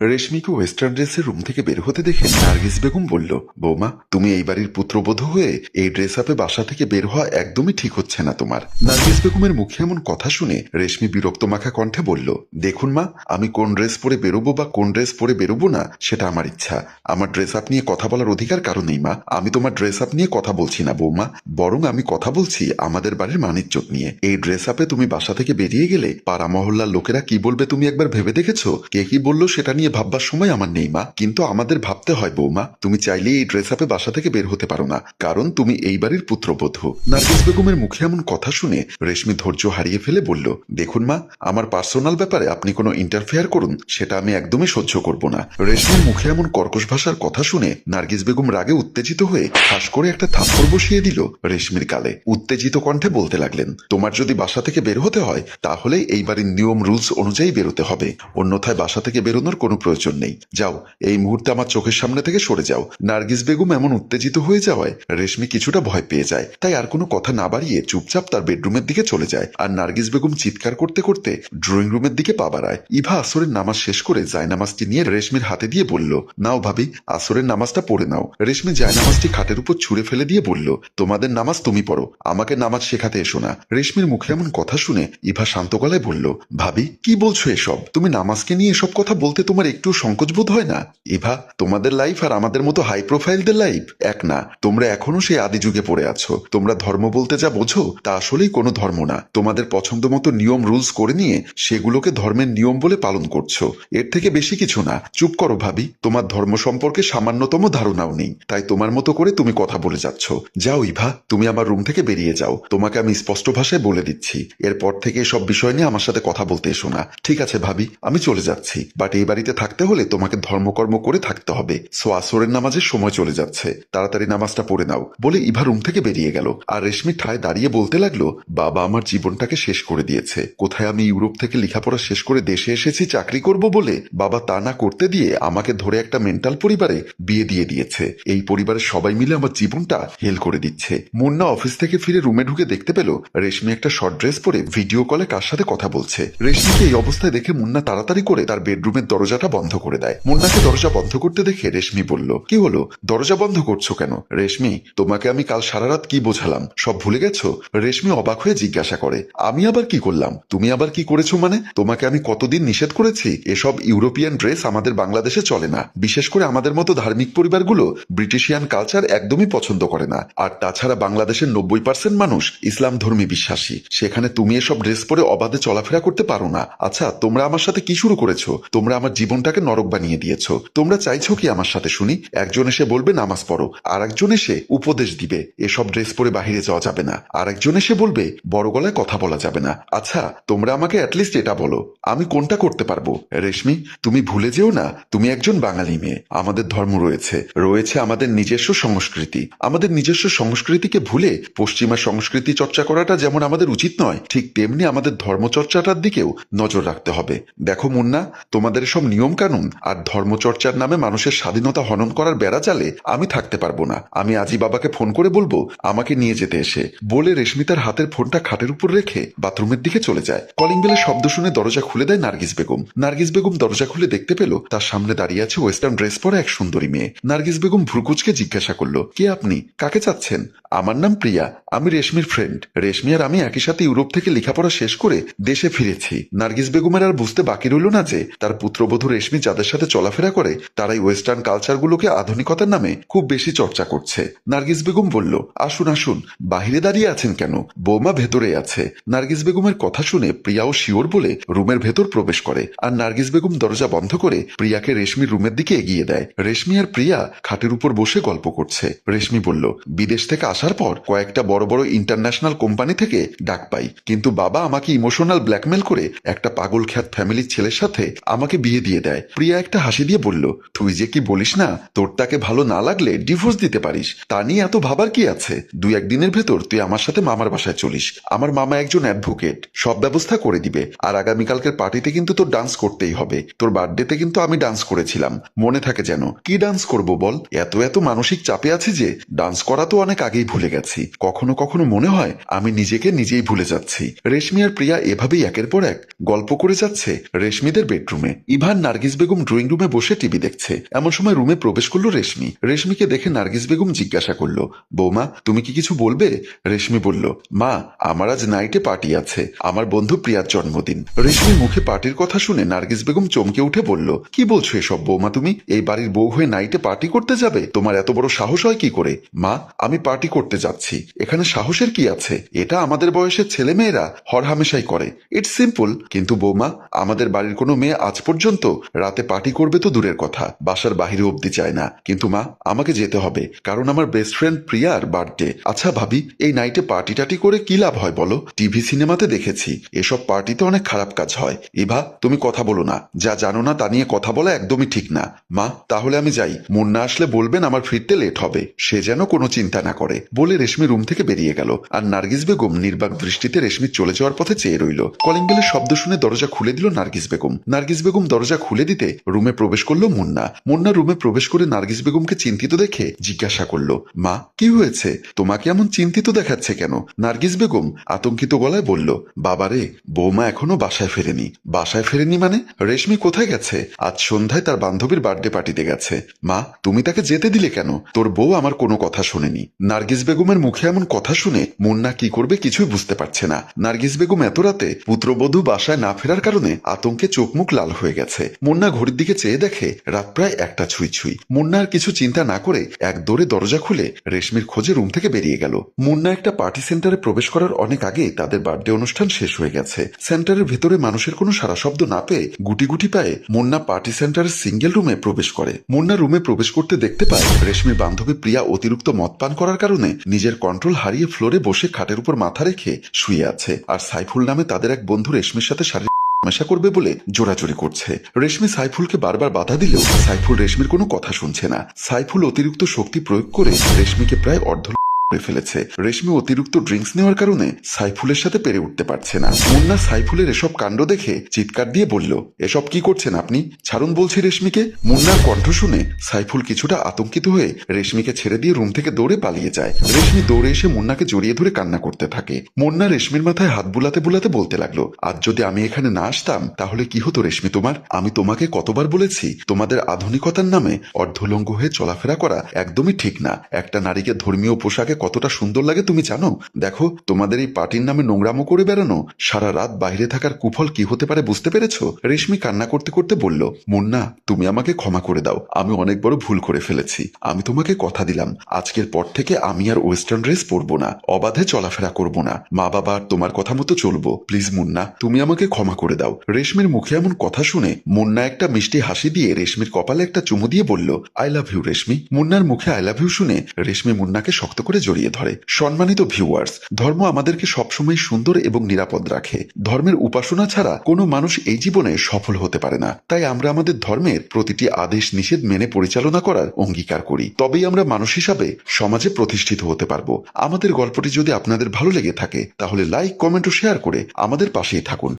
রেশমিকে western ড্রেসের room থেকে বের হতে দেখে নার্গিস বেগম বলল, বৌমা, তুমি এই বাড়ির পুত্রবধূ হয়ে এই ড্রেস আপে বাসা থেকে বের হওয়া একদমই ঠিক হচ্ছে না তোমার। নার্গিস বেগমের মুখে এমন কথা শুনে রেশমি বিরক্ত মাখা কণ্ঠে বলল, দেখুন মা, আমি কোন ড্রেস পরে বেরোবো বা কোন ড্রেস পরে বেরোবো না, সেটা আমার ইচ্ছা। আমার ড্রেস আপ নিয়ে কথা বলার অধিকার কারও নেই মা, আমি তোমার ড্রেস আপ নিয়ে কথা বলছি না বৌমা, বরং আমি কথা বলছি আমাদের বাড়ির মানিজ্যত নিয়ে। এই ড্রেস আপে তুমি বাসা থেকে বেরিয়ে গেলে পাড়া মহল্লার লোকেরা কি বলবে তুমি একবার ভেবে দেখেছ? কে কি বলল সেটা নিয়ে ভাববার সময় আমার নেই, মা। কিন্তু আমাদের ভাবতে হয়, বৌমা, তুমি চাইলেই এই ড্রেস আপে বাসা থেকে বের হতে পারো না, কারণ তুমি এই বাড়ির পুত্রবধূ। নার্গিস বেগমের মুখে এমন কথা শুনে রেশমি ধৈর্য হারিয়ে ফেলে বলল, দেখুন, মা, আমার পার্সোনাল ব্যাপারে আপনি কোনো ইন্টারফেয়ার করুন, সেটা আমি একদমই সহ্য করব না। রেশমির মুখে এমন কর্কশ ভাষার কথা শুনে নার্গিস বেগম রাগে উত্তেজিত হয়ে ঠাস করে একটা থাপ্পড় বসিয়ে দিল রেশমির গালে। উত্তেজিত কণ্ঠে বলতে লাগলেন, তোমার যদি বাসা থেকে বের হতে হয়, তাহলে এই বাড়ির নিয়ম রুলস অনুযায়ী বেরোতে হবে। অন্যথায় বাসা থেকে বেরোনোর কোনো প্রয়োজন নেই। যাও, এই মুহূর্তে আমার চোখের সামনে থেকে সরে যাও। নার্গিস বেগম এমন উত্তেজিত হয়ে যাওয়ায় রেশমি কিছুটা ভয় পেয়ে যায়। তাই আর কোনো কথা না বাড়িয়ে চুপচাপ তার বেডরুমের দিকে চলে যায়। আর নার্গিস বেগম চিৎকার করতে করতে ড্রয়িং রুমের দিকে পা বাড়ায়। ইভা আসরের নামাজ শেষ করে জায়নামাজটি নিয়ে রেশমির হাতে দিয়ে বলল, নাও ভাবি, আসরের নামাজটা পড়ে নাও। রেশমি জায়নামাজটি খাটের উপর ছুঁড়ে ফেলে দিয়ে বলল, তোমাদের নামাজ তুমি পড়ো, আমাকে নামাজ শেখাতে এসো না। রেশমির মুখে এমন কথা শুনে ইভা শান্ত গলায় বলল, ভাবি, কি বলছো এসব? তুমি নামাজকে নিয়ে এসব কথা বলতে তোমার একটু সংকোচ বোধ হয় না? ইভা, তোমাদের লাইফ আর আমাদের মতো হাই প্রোফাইলদের লাইফ এক না। তোমরা এখনও সেই আদি যুগে পড়ে আছো। তোমরা ধর্ম বলতে যা বোঝো, তা আসলেই কোনো ধর্ম না। তোমাদের পছন্দ মতো নিয়ম রুলস করে নিয়ে সেগুলোকে ধর্মের নিয়ম বলে পালন করছ। এর থেকে বেশি কিছু না। চুপ করো ভাবি। তোমার ধর্ম সম্পর্কে সামান্যতম ধারণাও নেই। তাই তোমার মতো করে তুমি কথা বলে যাচ্ছ। যাও ইভা, তুমি আমার রুম থেকে বেরিয়ে যাও। তোমাকে আমি স্পষ্ট ভাষায় বলে দিচ্ছি। এরপর থেকে সব বিষয় নিয়ে আমার সাথে কথা বলতে এসো না। ঠিক আছে ভাবি, আমি চলে যাচ্ছি। বাট এই বাড়িতে থাকতে হলে তোমাকে ধর্মকর্ম করে থাকতে হবে। সো আসরের নামাজের সময় চলে যাচ্ছে। তাড়াতাড়ি নামাজটা পড়ে নাও। বলে ইভা রুম থেকে বেরিয়ে গেল। আর রেশমি ঠায় দাঁড়িয়ে বলতে লাগল, বাবা আমার জীবনটাকে শেষ করে দিয়েছে। কোথায় আমি ইউরোপ থেকে লেখাপড়া শেষ করে দেশে এসেছি, চাকরি করব বলে বাবা তা না করতে দিয়ে আমাকে ধরে একটা মেন্টাল পরিবারে বিয়ে দিয়ে দিয়েছে। এই পরিবারের সবাই মিলে আমার জীবনটা হেল করে দিচ্ছে। মুন্না অফিস থেকে ফিরে রুমে ঢুকে দেখতে পেল, রেশমি একটা শর্ট ড্রেস পরে ভিডিও কলে কার সাথে কথা বলছে। রেশমিকে এই অবস্থায় দেখে মুন্না তাড়াতাড়ি করে তার বেডরুমের দরজাটা বন্ধ করে দেয়। মুন্নাকে দরজা বন্ধ করতে দেখে রেশমি বলল, কি হলো? দরজা বন্ধ করছ কেন? রেশমি, তোমাকে আমি কাল সারা রাত কি বোঝালাম? সব ভুলে গেছো? রেশমি অবাক হয়ে জিজ্ঞাসা করে, আমি আবার কি করলাম? তুমি আবার কি করেছ মানে? তোমাকে আমি কতদিন নিষেধ করেছি? এসব ইউরোপিয়ান ড্রেস আমাদের বাংলাদেশে চলে না। বিশেষ করে আমাদের মতো ধার্মিক পরিবারগুলো ব্রিটিশিয়ান কালচার একদমই পছন্দ করে না। আর তাছাড়া বাংলাদেশের নব্বই পার্সেন্ট মানুষ ইসলাম ধর্মী বিশ্বাসী। সেখানে তুমি এসব ড্রেস পরে অবাধে চলাফেরা করতে পারো না। আচ্ছা তোমরা আমার সাথে কি শুরু করেছ? তোমরা আমার জীবনটাকে নরক বানিয়ে দিয়েছ। তোমরা চাইছো কি আমার সাথে শুনি? একজন এসে বলবে, নামাজ পড়ো। আর একজন এসে উপদেশ দিবে, এসব ড্রেস পরে বাহিরে যাওয়া যাবে না। আর একজন এসে বলবে, বড় গলায় কথা বলা যাবে না। আচ্ছা তোমরা আমাকে অ্যাটলিস্ট এটা বলো, আমি কোনটা করতে পারব? রেশমি, তুমি ভুলে যেও না, তুমি একজন বাঙালি মেয়ে। আমাদের ধর্ম রয়েছে। রয়েছে আমাদের নিজস্ব সংস্কৃতি। আমাদের নিজস্ব সংস্কৃতিকে ভুলে পশ্চিমা সংস্কৃতি চর্চা করাটা যেমন আমাদের উচিত নয়, ঠিক তেমনি আমাদের ধর্মচর্চাটার দিকেও নজর রাখতে হবে। দেখো মুন্না, তোমাদের সব নিয়ম কানুন আর ধর্মচর্চার নামে মানুষের স্বাধীনতা হনন করার বেড়া চালে আমি থাকতে পারব না। আমি আজই বাবাকে ফোন করে বলব, আমাকে নিয়ে যেতে এসে। বলে রেশমি তার হাতের ফোনটা খাটের উপর রেখে বাথরুমের দিকে চলে যায়। কলিং বেলের শব্দ শুনে দরজা খুলে দেয় নার্গিস বেগম। নার্গিস বেগম দরজা খুলে দেখতে পেল তার সামনে দাঁড়িয়ে আছে ওয়েস্টার্ন ড্রেস পরে এক সুন্দরী মেয়ে। নার্গিস বেগম ভ্রুকুচকে জিজ্ঞাসা করল, কে আপনি? কাকে চাচ্ছেন? আমার নাম প্রিয়া। আমি রেশমির ফ্রেন্ড রেশমি আর আমি একই সাথে ইউরোপ থেকে লেখাপড়া শেষ করে দেশে ফিরেছি। নার্গিস বেগমের আর বুঝতে বাকি রইল না যে তার পুত্রবধূ রেশমি যাদের সাথে চলাফেরা করে, তারাই ওয়েস্টার্ন কালচারগুলোকে আধুনিকতার নামে খুব বেশি চর্চা করছে। নার্গিস বেগম বলল, আসুন আসুন, বাহিরে দাঁড়িয়ে আছেন কেন? বৌমা ভেতরে আছে। নার্গিস বেগমের কথা শুনে প্রিয়াও শিওর বলে রুমের ভেতর প্রবেশ করে, আর নার্গিস বেগম দরজা বন্ধ করে প্রিয়াকে রেশমির রুমের দিকে এগিয়ে দেয়। রেশমি আর প্রিয়া খাটের উপর বসে গল্প করছে। রেশমি বলল, বিদেশ থেকে আসার পর কয়েকটা বড় বড় ইন্টারন্যাশনাল কোম্পানি থেকে ডাক পাই, কিন্তু বাবা আমাকে ইমোশনাল ব্ল্যাকমেল করে একটা পাগল খ্যাত ফ্যামিলির ছেলের সাথে আমাকে বিয়ে দিয়ে দেয় প্রিয়া একটা হাসি দিয়ে বলল, তুই যে কি বলিস না, তোর তাকে ভালো না লাগলে ডিভোর্স দিতে পারিস। তা নিয়ে এত ভাবার কি আছে? দুই একদিনের ভেতর তুই আমার সাথে মামার বাসায় চলিস। আমার মামা একজন অ্যাডভোকেট, সব ব্যবস্থা করে দিবে। আর আগামীকালকের পার্টিতে কিন্তু তোর ডান্স করতেই হবে। তোর বার্থডেতে কিন্তু আমি ডান্স করেছিলাম। মনে থাকে যেন, কি ডান্স করব বল? এত এত মানসিক চাপে আছে যে, ডান্স করা তো অনেক আগেই ভুলে গেছি। কখনো কখনো মনে হয়, আমি নিজেকে নিজেই ভুলে যাচ্ছি। রেশমি আর প্রিয়া এভাবেই একের পর এক গল্প করে যাচ্ছে রেশমিদের বেডরুমে। ইভান নার্গিস বেগম ড্রয়িং রুমে বসে টিভি দেখছে। এমন সময় রুমে প্রবেশ করল রেশমি। রেশমিকে দেখে নার্গিস বেগম জিজ্ঞাসা করল, বৌমা, তুমি কি কিছু বলবে? রেশমি বলল, মা, আমার আজ নাইটে পার্টি আছে। আমার বন্ধু প্রিয়ার জন্মদিন। রেশমি মুখে পার্টির কথা শুনে নার্গিস বেগম চমকে উঠে বলল, কি বলছো এসব বৌমা তুমি? এই বাড়ির বউ হয়ে নাইটে পার্টি করতে যাবে? তোমার এত বড় সাহস হয় কি করে? মা, আমি পার্টি করতে যাচ্ছি। এখানে সাহসের কি আছে? এটা আমাদের বয়সের ছেলে মেয়েরা হরহামেশাই করে। It's simple. কিন্তু বৌমা, আমাদের বাড়ির কোনো মেয়ে আজ পর্যন্ত রাতে পার্টি করবে তো দূরের কথা, বাসার বাহিরে অব্দি যায় না। কিন্তু মা, আমাকে যেতে হবে, কারণ আমার বেস্ট ফ্রেন্ড প্রিয়ার বার্থডে আচ্ছা ভাবি, এই নাইটে পার্টি টাটি করে কি লাভ হয় বলো? টিভি সিনেমাতে দেখেছি। এসব পার্টিতে অনেক খারাপ কাজ হয়। ইভা, তুমি কথা বলো না। যা জানো না তা নিয়ে কথা বলা একদমই ঠিক না। মা, তাহলে আমি যাই। মুন্না আসলে বলবেন আমার ফিরতে লেট হবে। সে যেন কোনো চিন্তা না করে। বলে রেশমি রুম থেকে বেরিয়ে গেল। আর নার্গিস বেগম নির্বাক দৃষ্টিতে রেশমি চলে যাওয়ার পথে চেয়ে রইল। কলিং বেলের শব্দ শুনে দরজা খুলে দিল নার্গিস বেগম। নার্গিস বেগম দরজা খুলে দিতে রুমে প্রবেশ করল মুন্না। মুন্না রুমে প্রবেশ করে নার্গিস বেগমকে চিন্তিত দেখে জিজ্ঞাসা করল, মা, কি হয়েছে? তোমাকে এমন চিন্তিত দেখাচ্ছে কেন? নার্গিস বেগম আতঙ্কিত গলায় বলল, বাবারে, বৌমা এখনও বাসায় ফেরেনি। বাসায় ফেরেনি মানে? রেশমি কোথায় গেছে? আজ সন্ধ্যায় তার বান্ধবীর বার্থডে পার্টিতে গেছে। মা, তুমি তাকে যেতে দিলে কেন? তোর বউ আমার কোনো কথা শোনেনি। নার্গিস বেগমের মুখে এমন কথা শুনে মুন্না কি করবে কিছুই বুঝতে পারছে না। নার্গিস বেগম এত রাতে পুত্রবধূ বাসায় না ফেরার কারণে আতঙ্কে চোখ মুখ লাল হয়ে গেছে। মুন্না ঘড়ির দিকে চেয়ে দেখে রাত প্রায় একটা ছুঁই ছুঁই। মুন্না আর কিছু চিন্তা না করে এক দৌড়ে দরজা খুলে রেশমির খোঁজে রুম থেকে বেরিয়ে গেল। মুন্না একটা পার্টি সেন্টারে প্রবেশ করার অনেক আগে তাদের বার্থডে অনুষ্ঠান শেষ হয়ে গেছে। সেন্টারের ভেতরে মানুষের কোনো সারা শব্দ না পেয়ে গুটি গুটি পায়ে মুন্না পার্টি সেন্টারের সিঙ্গেল রুমে প্রবেশ করে। মুন্না রুমে প্রবেশ করতে দেখতে পায় রেশমির বান্ধবী প্রিয়া অতিরিক্ত মদ পান করার কারণে নিজের কন্ট্রোল হারিয়ে ফ্লোরে বসে খাটের উপর মাথা রেখে শুয়ে আছে। আর সাইফুল নামে তাদের এক বন্ধু রেশমির সাথে শারীরিক মেশা করবে বলে জোরাজোরি করছে। রেশমি সাইফুলকে বারবার বাধা দিলেও সাইফুল রেশমির কোনো কথা শুনছে না। সাইফুল অতিরিক্ত শক্তি প্রয়োগ করে রেশমিকে প্রায় অর্ধ করে ফেলেছে। রেশমি অতিরিক্ত ড্রিঙ্কস নেওয়ার কারণে সাইফুলের সাথে পেরে উঠতে পারছে না। মুন্না সাইফুলের এসব কাণ্ড দেখে চিৎকার দিয়ে বলল, এসব কি করছেন আপনি? ছাড়ুন বলছি রেশমিকে। মুন্নার কণ্ঠ শুনে সাইফুল কিছুটা আতঙ্কিত হয়ে রেশমিকে ছেড়ে দিয়ে রুম থেকে দৌড়ে পালিয়ে যায়। রেশমি দৌড়ে এসে মুন্নাকে জড়িয়ে ধরে কান্না করতে থাকে। মুন্না রেশমির মাথায় হাত বুলাতে বুলাতে বলতে লাগল, আজ যদি আমি এখানে না আসতাম, তাহলে কি হতো রেশমি তোমার? আমি তোমাকে কতবার বলেছি, তোমাদের আধুনিকতার নামে অর্ধলঙ্গ হয়ে চলাফেরা করা একদমই ঠিক না। একটা নারীকে ধর্মীয় পোশাকে কতটা সুন্দর লাগে তুমি জানো? দেখো, তোমাদের এই পার্টির নামে নোংরামো করে বেড়ানো, সারা রাত বাইরে থাকার কুফল কি হতে পারে বুঝতে পেরেছ? রেশমি কান্না করতে করতে বলল, মুন্না, তুমি আমাকে ক্ষমা করে দাও। আমি অনেক বড় ভুল করে ফেলেছি। আমি তোমাকে কথা দিলাম। আজকের পর থেকে আমি আর ওয়েস্টার্ন ড্রেস পরবো না। অবাধে চলাফেরা করব না। মা বাবা আর তোমার কথা মতো চলবো। প্লিজ মুন্না, তুমি আমাকে ক্ষমা করে দাও। রেশমির মুখে এমন কথা শুনে মুন্না একটা মিষ্টি হাসি দিয়ে রেশমির কপালে একটা চুমু দিয়ে বলল, আই লাভ ইউ রেশমি। মুন্নার মুখে আই লাভ ইউ শুনে রেশমি মুন্নাকে শক্ত করে জড়িয়ে ধরে। সম্মানিত ভিউয়ার্স ধর্ম আমাদেরকে সবসময় সুন্দর এবং নিরাপদ রাখে। ধর্মের উপাসনা ছাড়া কোনো মানুষ এই জীবনে সফল হতে পারে না। তাই আমরা আমাদের ধর্মের প্রতিটি আদেশ, নিষেধ মেনে পরিচালনা করার অঙ্গীকার করি। তবেই আমরা মানুষ হিসাবে সমাজে প্রতিষ্ঠিত হতে পারব। আমাদের গল্পটি যদি আপনাদের ভালো লেগে থাকে, তাহলে লাইক কমেন্ট ও শেয়ার করে আমাদের পাশেই থাকুন।